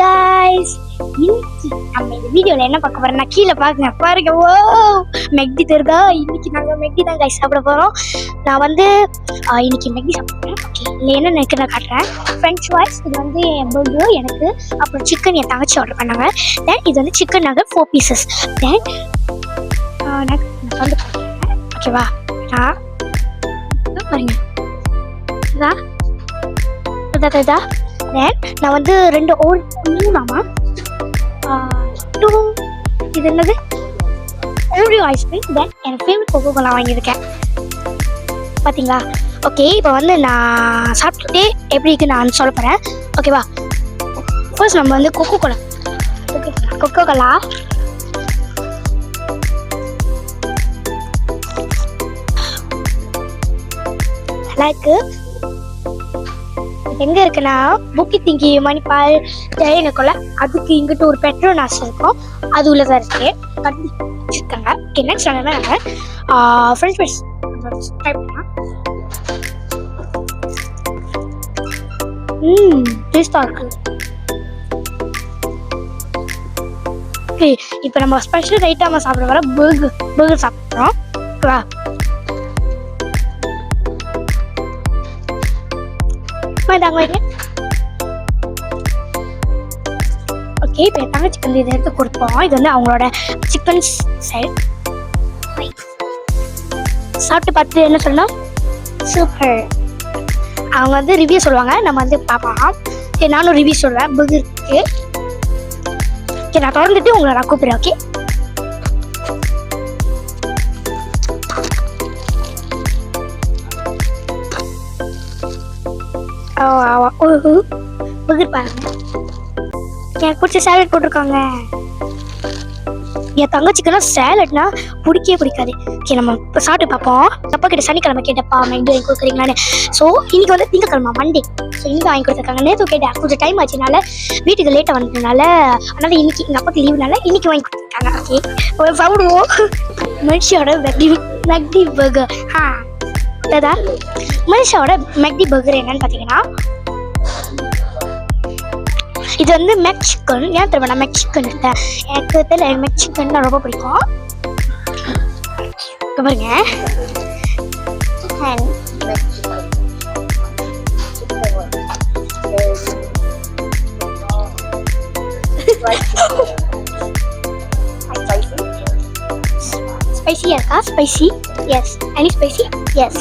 guys. இன்னைக்கு நம்ம இந்த வீடியோல என்ன பார்க்க போறோம்னா கீழே பாருங்க பாருங்க. ஓ மெக்டி தெருதா இன்னைக்கு நாங்க மெக்டி தான் guys சாப்பிட போறோம். நான் வந்து இன்னைக்கு மெக்டி சாப்பிடுறேன் ஓகே இல்லை என்ன எனக்கு நான் காட்டுறேன். ஃப்ரெஞ்ச் ஃப்ரைஸ் இது வந்து என் burger எனக்கு அப்புறம் சிக்கன் என் தங்கச்சி ஆர்டர் பண்ணாங்க. தென் இது வந்து chicken nuggets four pieces then வந்து ஓகேவா நான் பாருங்க. இதா இதா இதா? தென் நான் வந்து ரெண்டு ஓல் மாமா. டூ இது என்னது? ஓரியோ ஐஸ்கிரீம் தென் எனக்கு ஃபேவரட் கோகோ கோலா வாங்கியிருக்கேன். பார்த்தீங்களா ஓகே இப்போ வந்து நான் சாப்பிட்டுட்டு எப்படி இருக்கு நான் சொல்ல போகிறேன் ஓகேவா ஃபர்ஸ்ட் நம்ம வந்து கொக்கோ கோலா கொக்கோ கோலா நல்லா இருக்குது எங்க இருக்குன்னா புக்கி திங்கி மணிப்பால் ஜெயனக்குள்ள அதுக்கு இங்கிட்ட ஒரு பெட்ரோல் பெட்ரோனாஸ் இருக்கும். அது உள்ளதான் இருக்கு. கட்டி வச்சிருக்காங்க. என்ன நாங்கள் ஃப்ரெண்ட்ஸ் ஃப்ரெண்ட்ஸ் சப்ஸ்கிரைப் பண்ணலாம் ம் டேஸ்டாக இருக்கு. இப்போ நம்ம ஸ்பெஷல் ஐட்டமாக சாப்பிட வர பர்கர் பர்கர் சாப்பிட்றோம். ஓகேவா வைங்க ஓகே இப்போ என் தங்கச்சிக்கு வந்து இதை எடுத்து கொடுப்போம் இது வந்து அவங்களோட சிக்கன் சைட் சாப்பிட்டு பார்த்து என்ன சொல்லணும் சூப்பர் அவங்க வந்து ரிவ்யூ சொல்லுவாங்க நம்ம வந்து பார்ப்போம் சரி நானும் ரிவ்யூ சொல்கிறேன் பர்கருக்கு ஓகே நான் தொடர்ந்துட்டு உங்களை நான் கூப்பிட்றேன் ஓகே பர்கர் பாருங்க. எனக்கு பிடிச்ச சேலட் போட்டிருக்காங்க. என் தங்கச்சிக்கெல்லாம் சேலட்னா பிடிக்கவே பிடிக்காது ஓகே நம்ம இப்போ சாப்பிட்டு பார்ப்போம். அப்பா கிட்ட சனிக்கிழமை கேட்டப்பா மெக்டு வாங்கி கொடுக்குறீங்களான்னு. ஸோ இன்னைக்கு வந்து திங்கக்கிழமை மண்டே ஸோ இங்கே வாங்கி கொடுத்துருக்காங்க. நேற்று கேட்டேன். கொஞ்சம் டைம் ஆச்சுனால வீட்டுக்கு லேட்டாக வந்ததுனால அதனால இன்னைக்கு எங்கள் அப்பாக்கு லீவுனால இன்னைக்கு வாங்கி கொடுத்துருக்காங்க. ஓகே சாப்பிடுவோம் மனுஷியோட மெக்டி மெக்டி பர்கர் ஆ அதா மனுஷாவோட மெக்டி பர்கர் என்னன்னு பார்த்தீங்கன்னா இது வந்து மெக்சிகன் ஏன் திரும்ப நான் மெக்சிகன் இருக்கேன் எனக்கு தெரியல எனக்கு மெக்சிகன் தான் ரொம்ப பிடிக்கும். இங்க பாருங்க. And ஸ்பைசியா இருக்கா spicy yes any spicy yes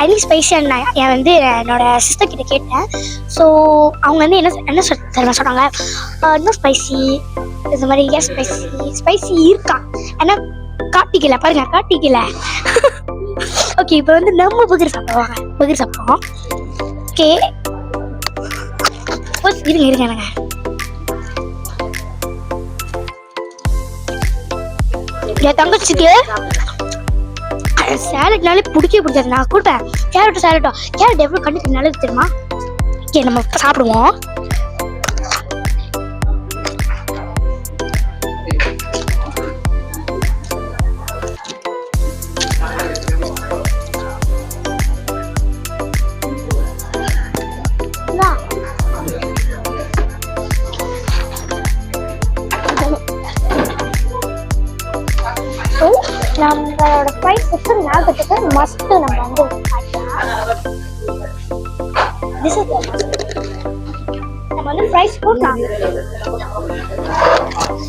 any spicy நான் என் வந்து என்னோட சிஸ்டர் கிட்ட கேட்டேன். ஸோ அவங்க வந்து என்ன என்ன சொல் தெரியுமா சொன்னாங்க? இன்னும் ஸ்பைசி இந்த மாதிரி எஸ் ஸ்பைசி ஸ்பைசி இருக்கா? ஏன்னா காட்டிக்கல பாருங்க காட்டிக்கல ஓகே இப்போ வந்து நம்ம புகர் சாப்பிடுவாங்க பகிர் சாப்பிடுவோம். ஓகே இருங்க இருங்க. என் தங்கச்சிக்கு சேலட்னாலே பிடிக்கவே பிடிச்சது நான் கொடுப்பேன் கேரட்டும் சேலட்டும் கேரட் எவ்வளோ கண்ணுக்கு நல்லது தெரியுமா? ஓகே நம்ம சாப்பிடுவோம். போட்டாங்க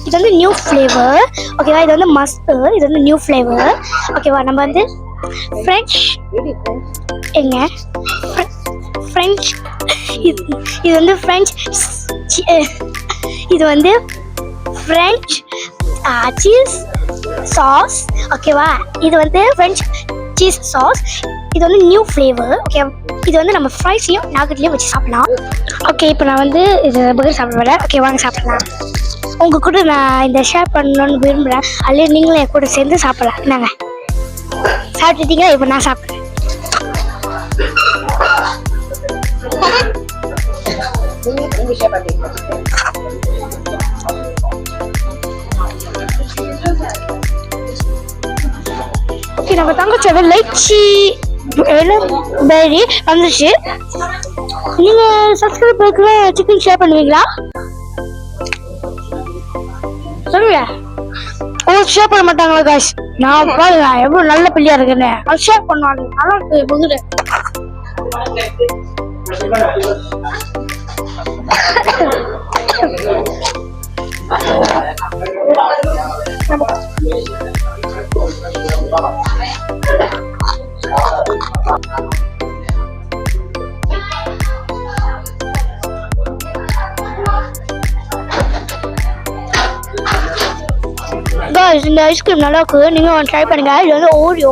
இது வந்து நியூ ஃப்ளேவர் ஓகேவா இது வந்து மஸ்து இது வந்து நியூ ஃப்ளேவர் ஓகேவா நம்ம வந்து ஃப்ரெஞ்ச் எங்க? ஃப்ரெஞ்ச் இது இது வந்து ஃப்ரெஞ்ச் eh, இது வந்து ஃப்ரெஞ்ச் சீஸ் சாஸ் ஓகேவா இது வந்து ஃப்ரெஞ்ச் சீஸ் சாஸ் இது வந்து நியூ ஃப்ளேவர் ஓகே இது வந்து நம்ம ஃப்ரைஸ்லையும் நாகட்லையும் வச்சு சாப்பிடலாம். ஓகே இப்போ நான் வந்து இது பர்கர் சாப்பிட வரேன் ஓகே வாங்க சாப்பிடலாம். உங்க கூட நான் இந்த ஷேர் பண்ணணும்னு விரும்புகிறேன் அல்ல நீங்களும் என் கூட சேர்ந்து சாப்பிடலாம். என்னங்க சாப்பிட்டுட்டீங்களா? இப்போ நான் சாப்பிட்றேன். ஓகே நம்ம தங்கச்சி லைச்சி. பெரி வந்துச்சு. நீங்க சப்ஸ்கிரைப் பண்ணிக்கலாம் சிக்கன் ஷேர் பண்ணுவீங்களா? சொல்லுங்க. ஓ ஷேர் பண்ண மாட்டாங்களா காய்ஸ் நான் பாருங்க எவ்வளவு நல்ல பிள்ளையா இருக்குன்னு. அவர் ஷேர் பண்ணுவாங்க. நல்லா இருக்கு புகுடு கைஸ் இந்த ஐஸ்கிரீம் நல்லா இருக்குது நீங்கள் ஒன்று ட்ரை பண்ணுங்கள் இது வந்து ஓரியோ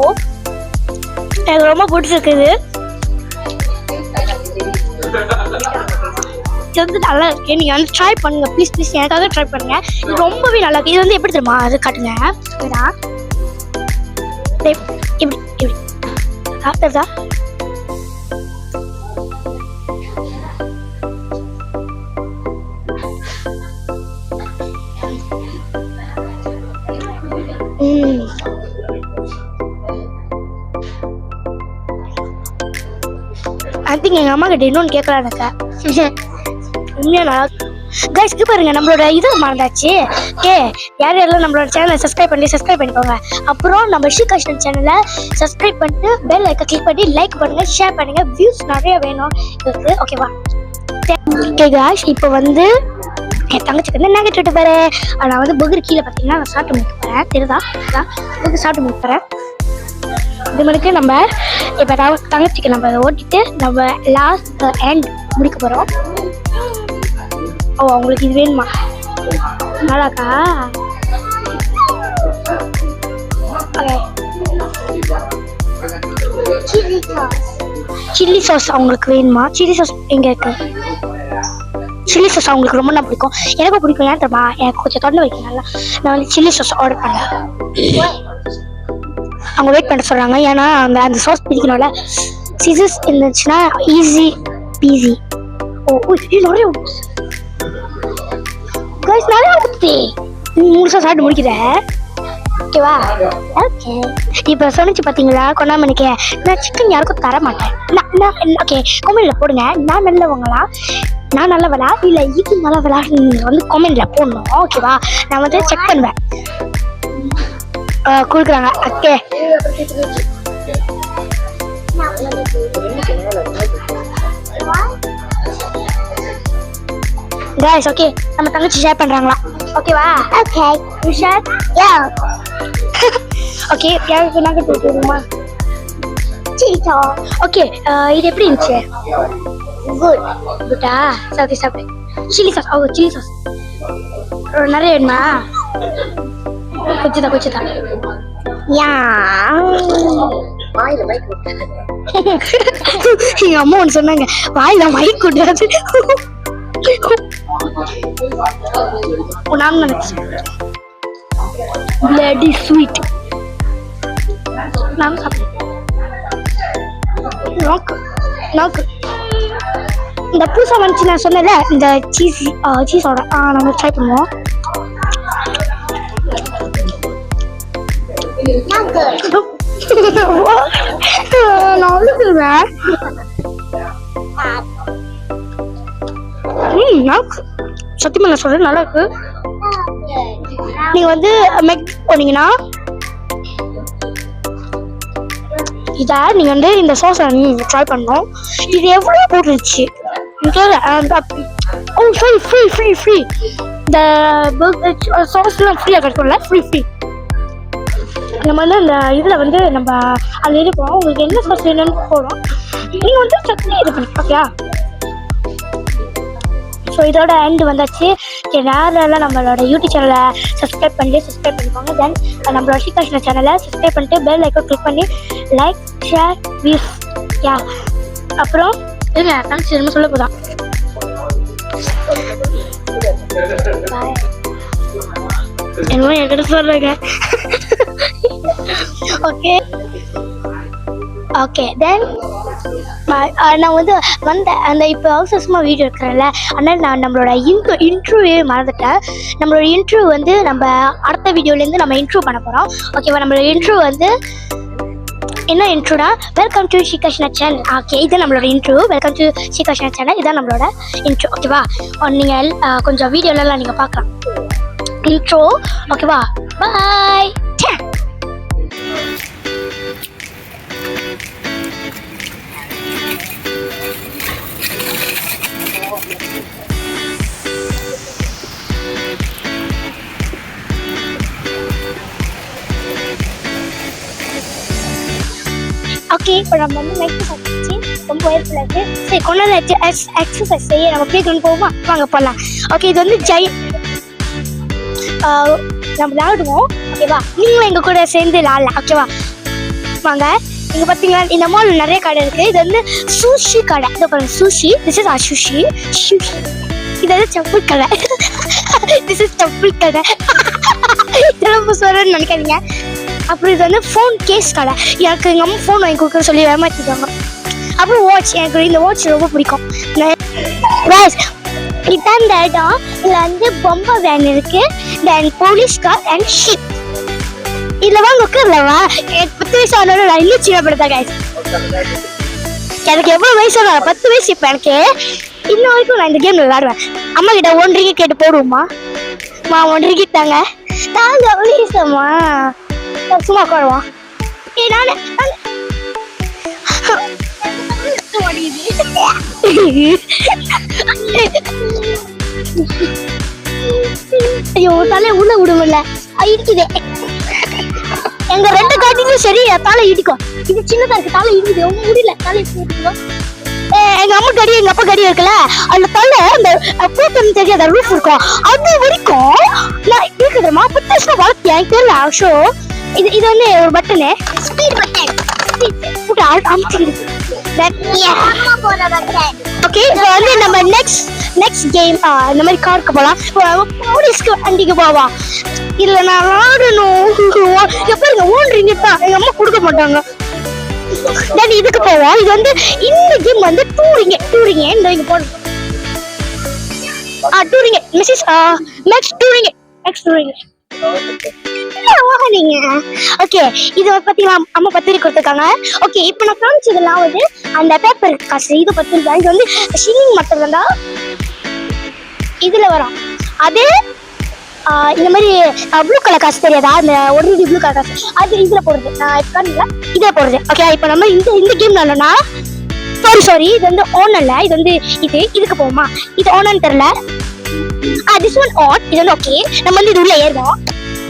எனக்கு ரொம்ப பிடிச்சிருக்குது. இது வந்து நல்லா இருக்கு. நீங்கள் வந்து ட்ரை பண்ணுங்க. ப்ளீஸ் ப்ளீஸ் எனக்காக ட்ரை பண்ணுங்க. இது ரொம்பவே நல்லா இருக்கு இது வந்து எப்படி தெரியுமா? அது காட்டுங்க. இதா. இப்படி இப்படி. சாப்பிட்டதா? ஐ எங்கள் அம்மா கிட்ட இன்னொன்று கேட்கலான்னுக்கா உண்மையானா கைஸ் இது பாருங்க நம்மளோட இது மறந்தாச்சு. ஓகே யார் யாரெல்லாம் நம்மளோட சேனலை சப்ஸ்கிரைப் பண்ணி சப்ஸ்கிரைப் பண்ணிக்கோங்க. அப்புறம் நம்ம ஸ்ரீகிருஷ்ணன் சேனலை சப்ஸ்கிரைப் பண்ணிட்டு பெல் ஐக்கை கிளிக் பண்ணி லைக் பண்ணுங்க ஷேர் பண்ணுங்க. வியூஸ் நிறைய வேணும். இருக்கு ஓகேவா ஓகே காஷ் இப்போ வந்து என் தங்கச்சிக்கு வந்து நகை கேட்டுட்டு போறேன். நான் வந்து புகர் கீழே பார்த்தீங்கன்னா நான் சாப்பிட்டு முடிக்க போகிறேன் தெரியுதா? புகர் சாப்பிட்டு முடிக்க போகிறேன் இது மாதிரி நம்ம இப்போ தங்க- தங்கச்சிக்கு நம்ம ஓட்டிட்டு நம்ம லாஸ்ட் எண்ட் முடிக்க போகிறோம் ஓ உங்களுக்கு இது வேணுமா? நல்லாக்கா சில்லி சாஸ் அவங்களுக்கு வேணுமா? சில்லி சாஸ் எங்க இருக்கு? சில்லி சாஸ் அவங்களுக்கு ரொம்ப நல்லா பிடிக்கும். எனக்கும் பிடிக்கும் ஏன் தெரியுமா? எனக்கு கொஞ்சம் தொண்டை வைக்க நல்லா. நான் வந்து சில்லி சாஸ் ஆர்டர் பண்ணேன். அவங்க வெயிட் பண்ண சொல்கிறாங்க ஏன்னா அந்த அந்த சாஸ் பிடிக்கணும்ல. சீசஸ் இருந்துச்சுன்னா ஈஸி பீஸி ஓ ஓ, இது நிறைய கைஸ் நிறைய மூணு முழுசா சாப்பிட்டு முடிக்கிறேன் ஓகேவா ஓகே இப்போ சொன்னிச்சு பார்த்தீங்களா கொண்டாமணிக்கு நான் சிக்கன் யாருக்கும் தர மாட்டேன் நான் நான் ஓகே கொமெண்ட்ல போடுங்க. நான் நல்லவங்களா? நான் நல்லவளா? இல்லை இது நல்லவளா? நீங்க வந்து கொமெண்ட்ல போடணும். ஓகேவா நான் வந்து செக் பண்ணுவேன். ஆ, கொடுக்குறாங்க ஓகே guys ஓகே நம்ம தங்கச்சி ஷேர் பண்றாங்களா ஓகேவா okay you share yeah okay யாருக்கு நகை போட்டுருமா சீட்டா ஓகே இது எப்படி இருந்துச்சு குட் குட்டா சாப்பிட்டு சாப்பிட்டு chilli sauce oh chilli sauce நிறைய வேணுமா கொஞ்சம் தான் கொஞ்சம் தான் யா எங்க அம்மா ஒன்று சொன்னாங்க வாயில மைக் கூடாது நான் நினைச்சேன். பிளடி ஸ்வீட் நான் சாப்பிட்டேன் நாக்கு நாக்கு இந்த பூசா வந்துச்சு நான் சொன்னேன்ல இந்த சீஸ் சீஸோட நம்ம ட்ரை பண்ணுவோம். நான் அழுதுருவேன் ம் சத்தியமா நான் சொல்றேன் நல்லா இருக்கு. நீங்க வந்து மெக் போனீங்கன்னா இதை நீங்க வந்து இந்த சாஸை ட்ரை பண்ணோம் இது எவ்வளவு போட்டுருச்சு? Oh free free free free இந்த சாஸ்லாம் ஃப்ரீயாக கிடைக்கும்ல? ஃப்ரீ ஃப்ரீ நம்ம வந்து அந்த இதில் வந்து நம்ம அது இருக்கும் உங்களுக்கு என்ன சாஸ் வேணும்னு போகிறோம் நீங்கள் வந்து சட்னி இது பண்ணி ஓகேயா ஸோ இதோட எண்டு வந்தாச்சு. சரி நம்மளோட யூடியூப் சேனலை சப்ஸ்கிரைப் பண்ணி சப்ஸ்கிரைப் பண்ணிக்கோங்க. தென் நம்மளோட ஸ்ரீகிருஷ்ண சேனலை சப்ஸ்கிரைப் பண்ணிட்டு பெல் ஐக்கோ கிளிக் பண்ணி லைக் ஷேர் வியூஸ் யா அப்புறம் இருங்க தேங்க்ஸ் திரும்ப சொல்ல போதான் என்னமோ என்கிட்ட சொல்றேங்க ஓகே ஓகே தென் நான் வந்து வந்த அந்த இப்போ ஹவுஸ் சும்மா வீடியோ இருக்கிறேன்ல அதனால் நான் நம்மளோட இன்ட்ரோ இன்ட்ரூவே மறந்துட்டேன். நம்மளோட இன்ட்ரூவ் வந்து நம்ம அடுத்த வீடியோலேருந்து நம்ம இன்ட்ரூவ் பண்ண போகிறோம் ஓகேவா நம்மளோட இன்ட்ரூவ் வந்து என்ன இன்ட்ரோனா welcome to Srikrishna channel okay இது நம்மளோட intro welcome to Srikrishna channel இதான் நம்மளோட இன்ட்ரோ ஓகேவா நீங்கள் கொஞ்சம் வீடியோலலாம் நீங்கள் பார்க்கலாம். இன்ட்ரோ ஓகேவா பாய் ஓகே இப்போ நம்ம வந்து நைட்டு சாப்பிடுச்சு ரொம்ப வயசுல இருக்கு சரி கொண்டு வந்து எக்ஸசைஸ் செய்ய நம்ம ப்ளே கிரவுண்ட் போவோமா வாங்க போகலாம் ஓகே இது வந்து ஜெய் ஆஹ் நம்ம விளையாடுவோம் ஓகேவா நீங்களும் எங்கள் கூட சேர்ந்து விளையாடலாம் ஓகேவா வாங்க இங்கே பார்த்தீங்கன்னா இந்த மால் நிறைய கடை இருக்குது இது வந்து சூஷி கடை. இது பாருங்க sushi this is a sushi sushi இது வந்து செப்பல் கடை. திஸ் இஸ் செப்பல் கடை. இதெல்லாம் சொல்கிறேன்னு நினைக்காதீங்க. அப்புறம் இது வந்து ஃபோன் கேஸ் கடை. எனக்கு எங்கள் அம்மா ஃபோன் வாங்கி கொடுக்க சொல்லி ஏமாத்திட்டாங்க. அப்புறம் வாட்ச் எனக்கு இந்த வாட்ச் ரொம்ப பிடிக்கும். Guys, இதான் இந்த இடம் இதுல வந்து பொம்மை வேன் இருக்கு then police car and ship இதுல வாங்க உட்கார்லவா எனக்கு பத்து வயசு ஆனாலும் நான் இன்னும் சின்ன படுத்தா எனக்கு எவ்வளவு வயசு ஆனாலும் பத்து வயசு இப்போ எனக்கு. இன்ன வரைக்கும் நான் இந்த கேம் விளையாடுவேன். அம்மா கிட்ட ஒன்றரைக்கு கேட்டு போடுவோமா? மா ஒன்றரைக்கு தாங்க. தாங்க ப்ளீஸ்மா சும்மா உட்காருவோம் ஏ நானு நானு- ஐயோ தலை உள்ள விடுமில்ல. இடிக்குதே. எங்க ரெண்டு காட்டிலும் சரி தலை இடிக்கும். இது சின்னதா இருக்கு தலை இடிக்குது. ஒண்ணு முடியல தலை எப்படி ஏ, எங்க அம்மா கடி எங்க அப்பா கடி இருக்குல்ல அந்த தலை அந்த பூத்தம் தெரியாத ரூஃப் இருக்கும். அது வரைக்கும் நான் இருக்குதுமா பத்து வருஷம் வளர்த்தேன் தெரியல ஷோ இது இது வந்து ஒரு பட்டனு ஸ்பீட் பட்டன் போட்டு ஓகே இப்போ வந்து நம்ம நெக்ஸ்ட் நெக்ஸ்ட் கேம் இந்த மாதிரி காருக்கு போகலாம் போலீஸ்க்கு வண்டிக்கு போவா. இதுல நான் ஆடணும். எப்ப ஓடுறீங்க தான் எங்க அம்மா கொடுக்க மாட்டாங்க. தென் இதுக்கு போவோம் இது வந்து இந்த கேம் வந்து டூரிங்க டூரிங்க இந்த இங்க போடுறோம் ஆ டூரிங்க மிஸ்ஸஸ் நெக்ஸ்ட் டூரிங்க நெக்ஸ்ட் டூரிங்க நீங்க ஓகே இது வந்து பாத்தீங்களா அம்மா பத்திரிக்கை கொடுத்துருக்காங்க. ஓகே இப்போ நான் காமிச்சதெல்லாம் வந்து அந்த பேப்பர் காசு இது பத்திரிக்கை இது வந்து ஷில்லிங் மட்டும் தான் இதுல வரும். அது இந்த மாதிரி ப்ளூ கலர் காசு தெரியாதா? அந்த ஒரு ப்ளூ கலர் காசு. அது இதில் போடுறது நான் இப்போ இதில் போடுறது ஓகே இப்போ நம்ம இந்த இந்த கேம் விளாடணும்னா சாரி சாரி இது வந்து ஓன் இல்ல இது வந்து இது இதுக்கு போகுமா? இது ஓனன்னு தெரியல. திஸ் ஒன் ஆன் இது வந்து ஓகே நம்ம வந்து இது உள்ள ஏறுவோம்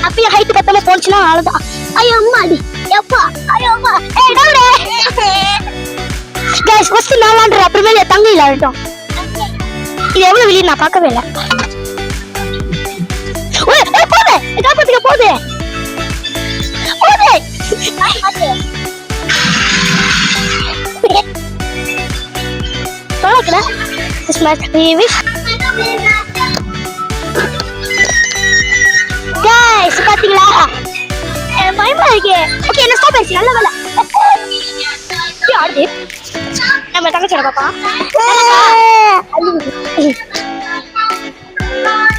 அப்பயே ஹைட் பத்தமா போனுச்சுன்னா அவ்வளவுதான் ஐயோ அம்மா அடி எப்பா ஐயோ அம்மா ஏய் டவுரே गाइस ஃபர்ஸ்ட் நான் விளையாடுறேன் அப்புறமே என் தங்கை விளையாடட்டும் இது எவ்வளவு வெளியே நான் பார்க்கவே இல்லை ஓய் ஏய் போதே காப்பாத்துக்க போதே போதே தொலைக்கல ஸ்மார்ட் விஷ் Guys okay என்ன ஸ்டாப் நம்ம தங்கச்சியோட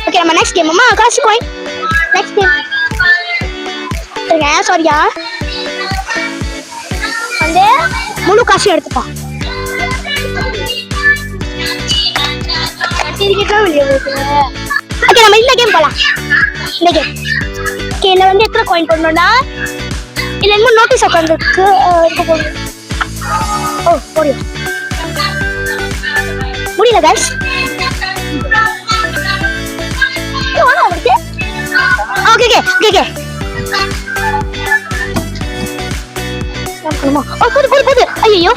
ஓகே நம்ம நெக்ஸ்ட் கேம் அம்மா காசு கோய் நெக்ஸ்ட் கேம் சாரியா வந்து முழு காசு எடுத்துப்பா. இருக்கேன் ஓகே நம்ம இந்த கேம் போலாம். இந்த கேம் ஓகே இதுல வந்து எத்தனை காயின் போடணும்னா? இல்லை இன்னும் நோட்டீஸ் உட்காந்துருக்கு இருக்க போகணும் ஓ போடுங்க முடியல guys okay okay okay okay போது போது போது ஐயோ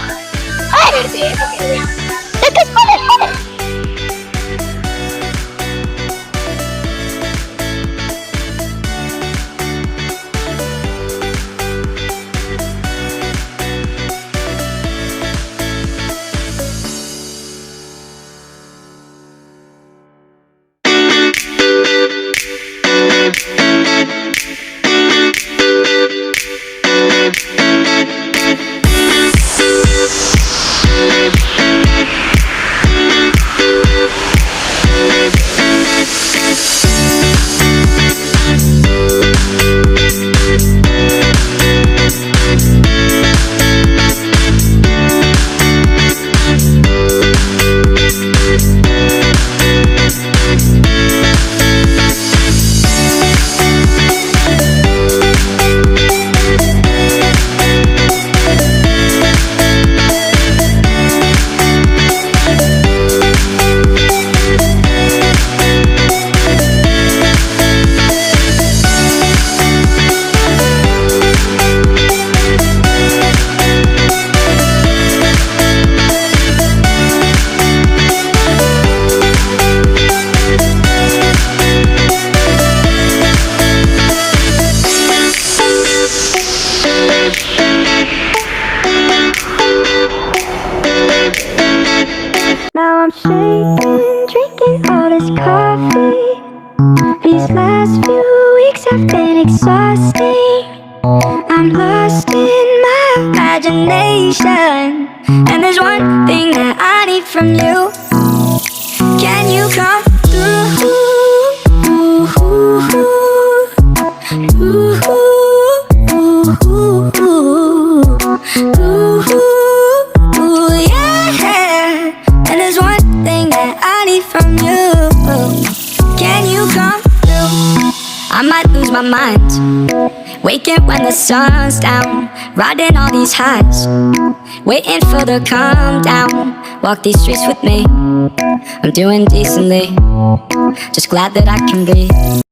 exhausted sun's down, riding all these highs. Waiting for the calm down. Walk these streets with me. I'm doing decently. Just glad that I can breathe.